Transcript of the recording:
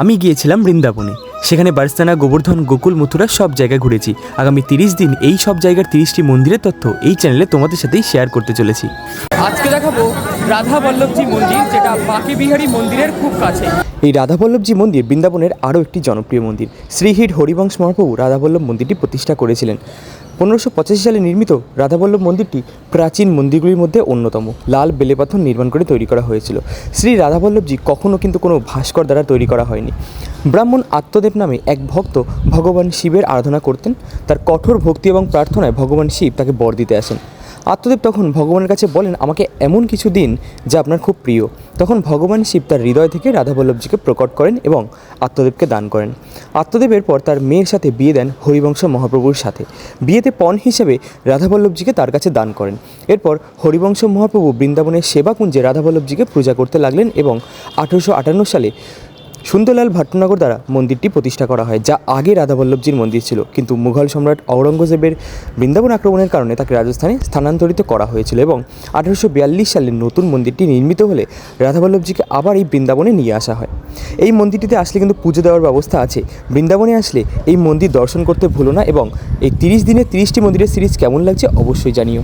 আমি গিয়েছিলাম বৃন্দাবনে। সেখানে বারস্তানা গোবর্ধন গোকুল মথুরা সব জায়গায় ঘুরেছি। আগামী তিরিশ দিন এই সব জায়গার তিরিশটি মন্দিরের তথ্য এই চ্যানেলে তোমাদের সাথেই শেয়ার করতে চলেছি। আজকে দেখাবো রাধা বল্লভজি মন্দির যেটা বাঁকে বিহারী মন্দিরের খুব কাছে। এই রাধাবল্লভজি মন্দির বৃন্দাবনের আরও একটি জনপ্রিয় মন্দির। শ্রীহিট হরিবংশ মহাপ্রভু রাধাবল্লভ মন্দিরটি প্রতিষ্ঠা করেছিলেন। পনেরোশো পঁচাশি সালে নির্মিত রাধাবল্লভ মন্দিরটি প্রাচীন মন্দিরগুলির মধ্যে অন্যতম। লাল বেলেপাথর নির্মাণ করে তৈরি করা হয়েছিল। শ্রী রাধাবল্লভজি কখনও কিন্তু কোনো ভাস্কর দ্বারা তৈরি করা হয়নি। ব্রাহ্মণ আত্মদেব নামে এক ভক্ত ভগবান শিবের আরাধনা করতেন। তার কঠোর ভক্তি এবং প্রার্থনায় ভগবান শিব তাকে বর দিতে আসেন। আত্মদেব তখন ভগবানের কাছে বলেন, আমাকে এমন কিছু দিন যা আপনার খুব প্রিয়। তখন ভগবান শিব তার হৃদয় থেকে রাধাবল্লভজিকে প্রকট করেন এবং আত্মদেবকে দান করেন। আত্মদেবের পর তার মেয়ের সাথে বিয়ে দেন হরিবংশ মহাপ্রভুর সাথে। বিয়েতে পণ হিসেবে রাধাবল্লভজিকে তার কাছে দান করেন। এরপর হরিবংশ মহাপ্রভু বৃন্দাবনের সেবাকুঞ্জে রাধাবল্লভজিকে পূজা করতে লাগলেন এবং আঠেরোশো আটান্ন সালে সুন্দরলাল ভট্টনগর দ্বারা মন্দিরটি প্রতিষ্ঠা করা হয়, যা আগে রাধাবল্লভজির মন্দির ছিল। কিন্তু মুঘল সম্রাট ঔরঙ্গজেবের বৃন্দাবন আক্রমণের কারণে তাকে রাজস্থানে স্থানান্তরিত করা হয়েছিল এবং আঠারোশো বিয়াল্লিশ সালে নতুন মন্দিরটি নির্মিত হলে রাধাবল্লভজিকে আবার এই বৃন্দাবনে নিয়ে আসা হয়। এই মন্দিরটিতে আসলে কিন্তু পুজো দেওয়ার ব্যবস্থা আছে। বৃন্দাবনে আসলে এই মন্দির দর্শন করতে ভুলো না এবং এই তিরিশ দিনে তিরিশটি মন্দিরের সিরিজ কেমন লাগছে অবশ্যই জানিও।